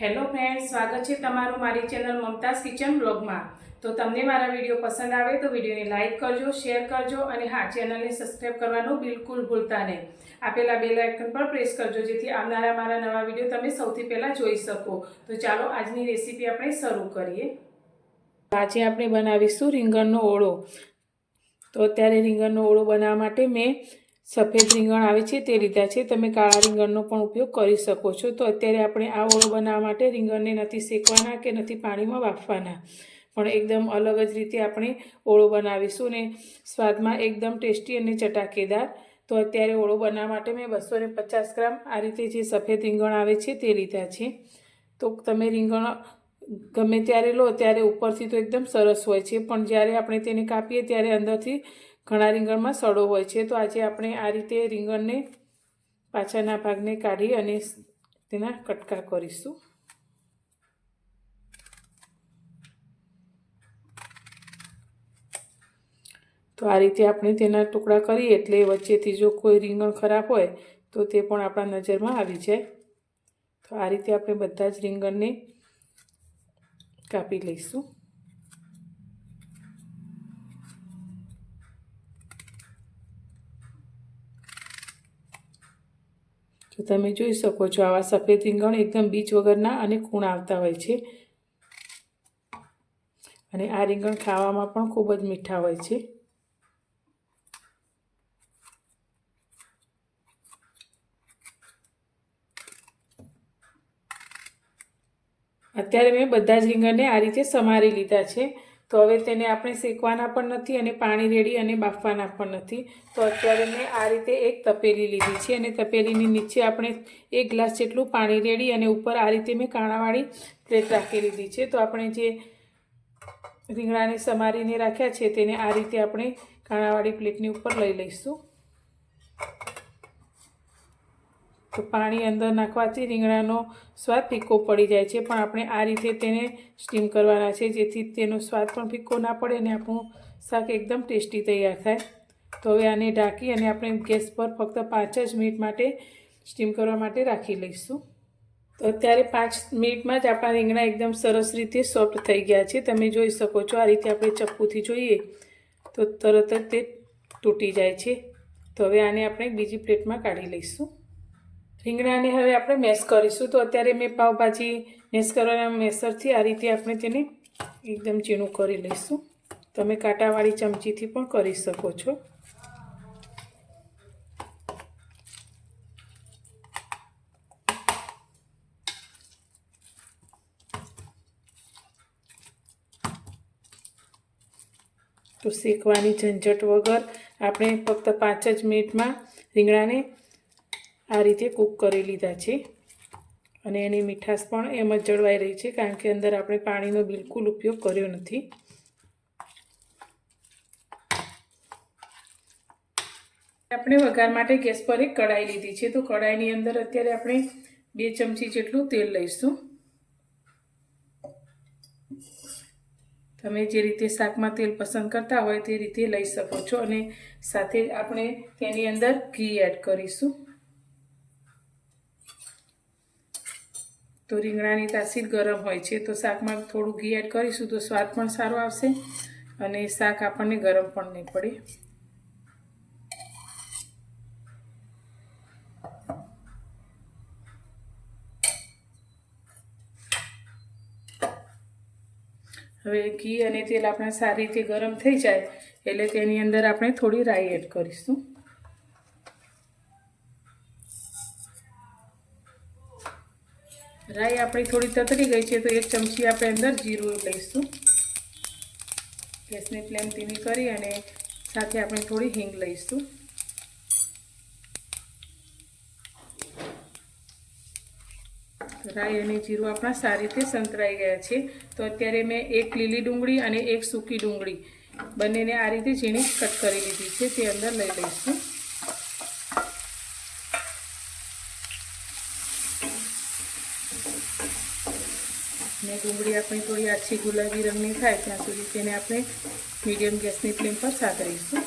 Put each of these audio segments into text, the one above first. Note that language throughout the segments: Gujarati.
હેલો ફ્રેન્ડ સ્વાગત છે તમારું મારી ચેનલ મમતાઝ કિચન બ્લોગમાં. તો તમને મારા વીડિયો પસંદ આવે તો વિડીયોને લાઇક કરજો, શેર કરજો અને હા, ચેનલને સબસ્ક્રાઈબ કરવાનું બિલકુલ ભૂલતા નહીં. આપેલા બે લાઇકન પર પ્રેસ કરજો, જેથી આવનારા મારા નવા વીડિયો તમે સૌથી પહેલાં જોઈ શકો. તો ચાલો આજની રેસીપી આપણે શરૂ કરીએ. આજે આપણે બનાવીશું રીંગણનો ઓળો. તો અત્યારે રીંગણનો ઓળો બનાવવા માટે મેં સફેદ રીંગણ આવે છે તે લીધા છે. તમે કાળા રીંગણનો પણ ઉપયોગ કરી શકો છો. તો અત્યારે આપણે આ ઓળો બનાવવા માટે રીંગણને નથી શેકવાના કે નથી પાણીમાં બાફવાના પણ એકદમ અલગ જ રીતે આપણે ઓળો બનાવીશું ને સ્વાદમાં એકદમ ટેસ્ટી અને ચટાકેદાર. તો અત્યારે ઓળો બનાવવા માટે મેં બસો પચાસ ગ્રામ આ રીતે જે સફેદ રીંગણ આવે છે તે લીધા છે. તો તમે રીંગણ ગમે ત્યારે લો, ત્યારે ઉપરથી તો એકદમ સરસ હોય છે. પણ જ્યારે આપણે તેને કાપીએ ત્યારે અંદરથી ઘણા રીંગણમાં સડો હોય છે. તો આજે આપણે આ રીતે રીંગણને પાછળના ભાગને કાઢી અને તેના કટકા કરીશું. તો આ રીતે આપણે તેના ટુકડા કરીએ એટલે વચ્ચેથી જો કોઈ રીંગણ ખરાબ હોય, તો તે પણ આપણા નજરમાં આવી જાય. તો આ રીતે આપણે બધા જ રીંગણને કાપી લઈશું. તો તમે જોઈ શકો છો આવા સફેદ રીંગણ એકદમ બીજ વગરના અને ખૂણ આવતા હોય છે. અને આ રીંગણ ખાવામાં પણ ખૂબ જ મીઠા હોય છે. અત્યારે મેં બધા જ રીંગણને આ રીતે સમારી લીધા છે. તો હવે તેને આપણે શેકવાના પણ નથી અને પાણી રેડી અને બાફવાના પણ નથી. તો અત્યારે મેં આ રીતે એક તપેલી લીધી છે અને તપેલીની નીચે આપણે એક ગ્લાસ જેટલું પાણી રેડી અને ઉપર આ રીતે મેં કાણાવાળી પ્લેટ રાખી લીધી છે. તો આપણે જે રીંગણાને સમારીને રાખ્યા છે તેને આ રીતે આપણે કાણાવાળી પ્લેટની ઉપર લઈ લઈશું. તો પાણી અંદર નાખવાથી રીંગણાનો સ્વાદ ફીકો પડી જાય છે. પણ આપણે આ રીતે તેને સ્ટીમ કરવાના છે, જેથી તેનો સ્વાદ પણ ફીકો ના પડે અને આપણું શાક એકદમ ટેસ્ટી તૈયાર થાય. તો હવે આને ઢાંકી અને આપણે ગેસ પર ફક્ત પાંચ જ મિનિટ માટે સ્ટીમ કરવા માટે રાખી લઈશું. તો અત્યારે પાંચ મિનિટમાં જ આપણા રીંગણા એકદમ સરસ રીતે સોફ્ટ થઈ ગયા છે. તમે જોઈ શકો છો, આ રીતે આપણે ચપ્પુથી જોઈએ તો તરત જ તે તૂટી જાય છે. તો હવે આને આપણે બીજી પ્લેટમાં કાઢી લઈશું. રીંગણાને હવે આપણે મેશ કરીશું. તો અત્યારે મેં પાવભાજી મેશ કરવાના મેસરથી આ રીતે આપણે તેને એકદમ ઝીણું કરી લઈશું. તમે કાંટાવાળી ચમચીથી પણ કરી શકો છો. તો શેકવાની ઝંઝટ વગર આપણે ફક્ત પાંચ જ મિનિટમાં રીંગણાને આ રીતે કૂક કરી લીધા છે. અને એની મીઠાશ પણ એમ જ જળવાઈ રહી છે, કારણ કે અંદર આપણે પાણીનો બિલકુલ ઉપયોગ કર્યો નથી. આપણે વઘાર માટે ગેસ પર એક કઢાઈ લીધી છે, તો કઢાઈની અંદર અત્યારે આપણે બે ચમચી જેટલું તેલ લઈશું. તમે જે રીતે શાકમાં તેલ પસંદ કરતા હોય તે રીતે લઈ શકો છો, અને સાથે આપણે તેની અંદર ઘી એડ કરીશું. તો રીંગણાની તાસીર ગરમ હોય છે, તો શાકમાં થોડું ઘી એડ કરીશું તો સ્વાદ પણ સારો આવશે અને શાક આપણને ગરમ પણ નહીં પડે. હવે ઘી અને તેલ આપણા સારી રીતે ગરમ થઈ જાય, એટલે તેની અંદર આપણે થોડી રાઈ એડ કરીશું. રાઈ આપણી થોડી તતરી ગઈ છે, તો એક ચમચી આપણે અંદર જીરું લઈશું. ગેસની ફ્લેમ ધીમી કરી અને સાથે આપણે થોડી હિંગ લઈશું. રાઈ અને જીરું આપણા સારી રીતે સંતરાઈ ગયા છે, તો અત્યારે મેં એક લીલી ડુંગળી અને એક સૂકી ડુંગળી બંનેને આ રીતે ઝીણી કટ કરી લીધી છે, તે અંદર લઈ લઈશું. ડુંગળી આપણી થોડી આછી ગુલાબી રંગની થાય ત્યાં સુધી તેને આપણે મીડિયમ ગેસની ફ્લેમ પર સાતરીશું.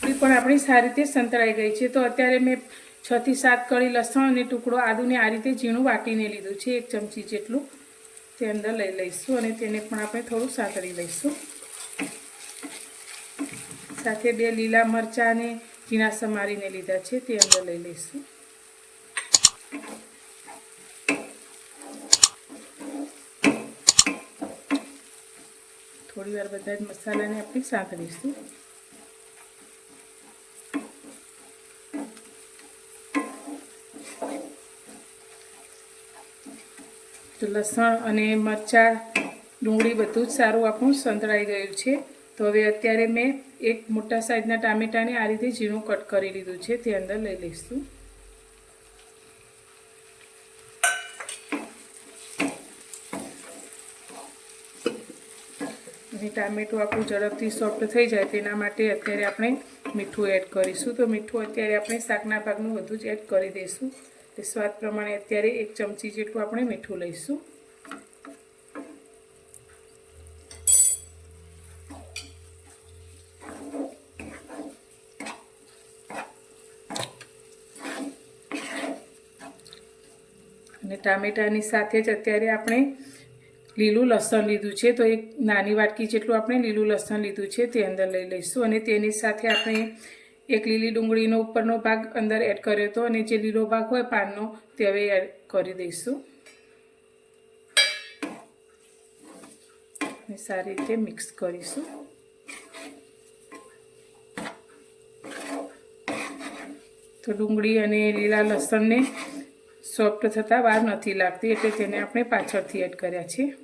ડુંગળી પણ આપણી સારી રીતે સંતળાઈ ગઈ છે. તો અત્યારે મેં છથી સાત કળી લસણ અને ટુકડો આદુને આ રીતે ઝીણું વાટીને લીધું છે. એક ચમચી જેટલું તે અંદર લઈ લઈશું અને તેને પણ આપણે થોડું સાતરી લઈશું. સાથે બે લીલા મરચાં અને ઝીણા સમારીને લીધા છે તે અંદર લઈ લઈશું. થોડી બધા જ મસાલાને આપણે સાંકળીશું તો લસણ અને મરચાં, ડુંગળી બધું જ સારું આપણું સંતળાઈ ગયું છે. તો હવે અત્યારે મેં એક મોટા સાઈઝના ટામેટાને આ રીતે ઝીણું કટ કરી લીધું છે. તે અંદર લઈ લઈશું. અને ટામેટું આપણું ઝડપથી સોફ્ટ થઈ જાય તેના માટે અત્યારે આપણે મીઠું એડ કરીશું. તો મીઠું અત્યારે આપણે શાકના ભાગનું બધું જ એડ કરી દઈશું. તે સ્વાદ પ્રમાણે અત્યારે એક ચમચી જેટલું આપણે મીઠું લઈશું. અને ટામેટાની સાથે જ અત્યારે આપણે લીલું લસણ લીધું છે, તો એક નાની વાટકી જેટલું આપણે લીલું લસણ લીધું છે તે અંદર લઈ લઈશું અને તેની સાથે આપણે એક લીલી ડુંગળીનો ઉપરનો ભાગ અંદર એડ કર્યો હતો અને જે લીલો ભાગ હોય પાનનો તે હવે એડ કરી દઈશું. સારી રીતે મિક્સ કરીશું. તો ડુંગળી અને લીલા લસણને સોફ્ટ થતાં વાર નથી લાગતી એટલે તેને આપણે પાછળથી એડ કર્યા છે.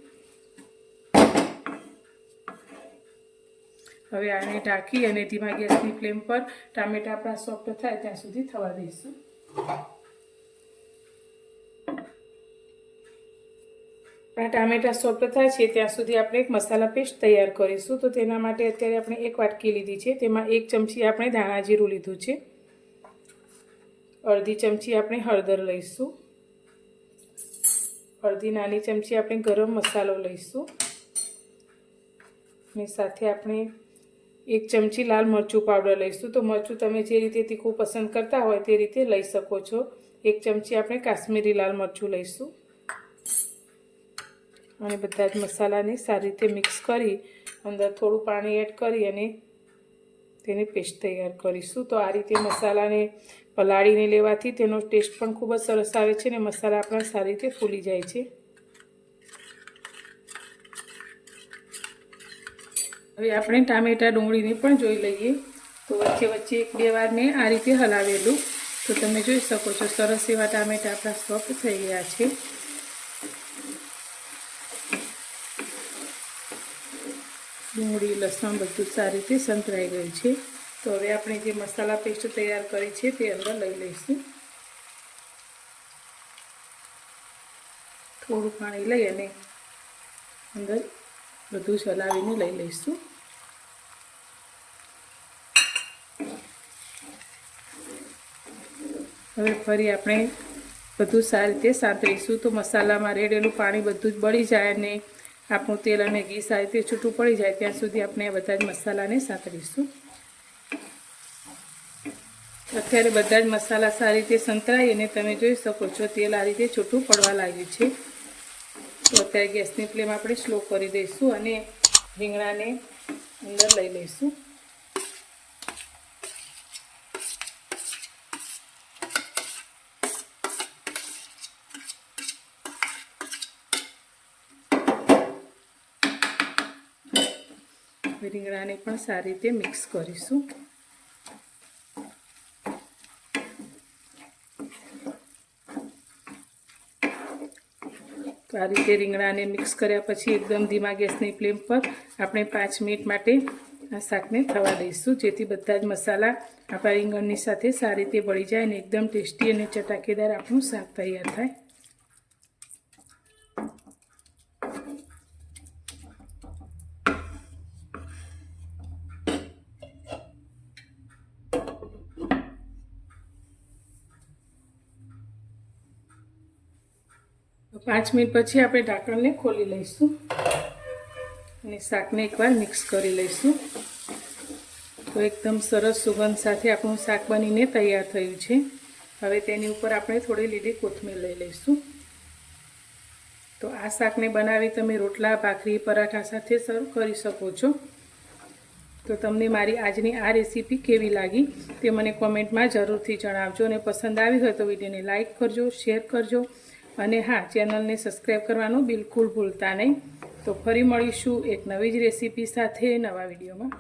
હવે આને ઢાંકી અને ધીમા ગેસની ફ્લેમ પર ટામેટા આપણા સોફ્ટ થાય ત્યાં સુધી થવા દઈશું. આપણા ટામેટા સોફ્ટ થાય છે ત્યાં સુધી આપણે એક મસાલા પેસ્ટ તૈયાર કરીશું. તો તેના માટે અત્યારે આપણે એક વાટકી લીધી છે. તેમાં એક ચમચી આપણે ધાણા જીરું લીધું છે. અડધી ચમચી આપણે હળદર લઈશું. અડધી નાની ચમચી આપણે ગરમ મસાલો લઈશું. અને સાથે આપણે એક ચમચી લાલ મરચું પાવડર લઈશું. તો મરચું તમે જે રીતે તીખું પસંદ કરતા હોય તે રીતે લઈ શકો છો. એક ચમચી આપણે કાશ્મીરી લાલ મરચું લઈશું. અને બધા જ મસાલાને સારી રીતે મિક્સ કરી અંદર થોડું પાણી એડ કરી અને તેની પેસ્ટ તૈયાર કરીશું. તો આ રીતે મસાલાને પલાળીને લેવાથી તેનો ટેસ્ટ પણ ખૂબ જ સરસ આવે છે અને મસાલા આપણા સારી રીતે ફૂલી જાય છે. હવે આપણે ટામેટા ડુંગળીને પણ જોઈ લઈએ. તો વચ્ચે વચ્ચે એક બે વાર મેં આ રીતે હલાવેલું. તો તમે જોઈ શકો છો, સરસ એવા ટામેટા આપણા સોફ્ટ થઈ ગયા છે. ડુંગળી, લસણ બધું સારી રીતે સંતરાઈ ગયું છે. તો હવે આપણે જે મસાલા પેસ્ટ તૈયાર કરી છે તે અંદર લઈ લઈશું. થોડું પાણી લઈ અને અંદર બધું ચલાવીને લઈ લઈશું. હવે ફરી આપણે બધું સારી રીતે સાંતરીશું. તો મસાલામાં રેડેલું પાણી બધું જ બળી જાય અને આપણું તેલ અને ઘી સારી રીતે છૂટું પડી જાય, ત્યાં સુધી આપણે બધા જ મસાલાને સાંતળીશું અત્યારે બધા જ મસાલા સારી રીતે સંતરાય અને તમે જોઈ શકો છો, તેલ આ રીતે છૂટું પડવા લાગ્યું છે. તો અત્યારે ગેસની ફ્લેમ આપણે સ્લો કરી દઈશું અને રીંગણાને અંદર લઈ લઈશું. રીંગણાને પણ સારી રીતે મિક્સ કરીશું તો આ રીતે રીંગણાને મિક્સ કર્યા પછી એકદમ ધીમા ગેસની ફ્લેમ પર આપણે પાંચ મિનિટ માટે આ શાકને થવા દઈશું. જેથી બધા જ મસાલા આપણા રીંગણની સાથે સારી રીતે વળી જાય અને એકદમ ટેસ્ટી અને ચટાકેદાર આપણું શાક તૈયાર થાય. પાંચ મિનિટ પછી આપણે ઢાંકણને ખોલી લઈશું અને શાકને એકવાર મિક્સ કરી લઈશું. તો એકદમ સરસ સુગંધ સાથે આપણું શાક બનીને તૈયાર થયું છે. હવે તેની ઉપર આપણે થોડી લીલી કોથમીર લઈ લઈશું. તો આ શાકને બનાવી તમે રોટલા, ભાખરી, પરાઠા સાથે સર્વ કરી શકો છો. તો તમને મારી આજની આ રેસીપી કેવી લાગી તે મને કોમેન્ટમાં જરૂરથી જણાવજો અને પસંદ આવી હોય તો વિડીયોને લાઇક કરજો, શેર કરજો અને હા, ચેનલને સબસ્ક્રાઈબ કરવાનું બિલકુલ ભૂલતા નહીં. તો ફરી મળીશું એક નવી જ રેસીપી સાથે નવા વિડીયોમાં.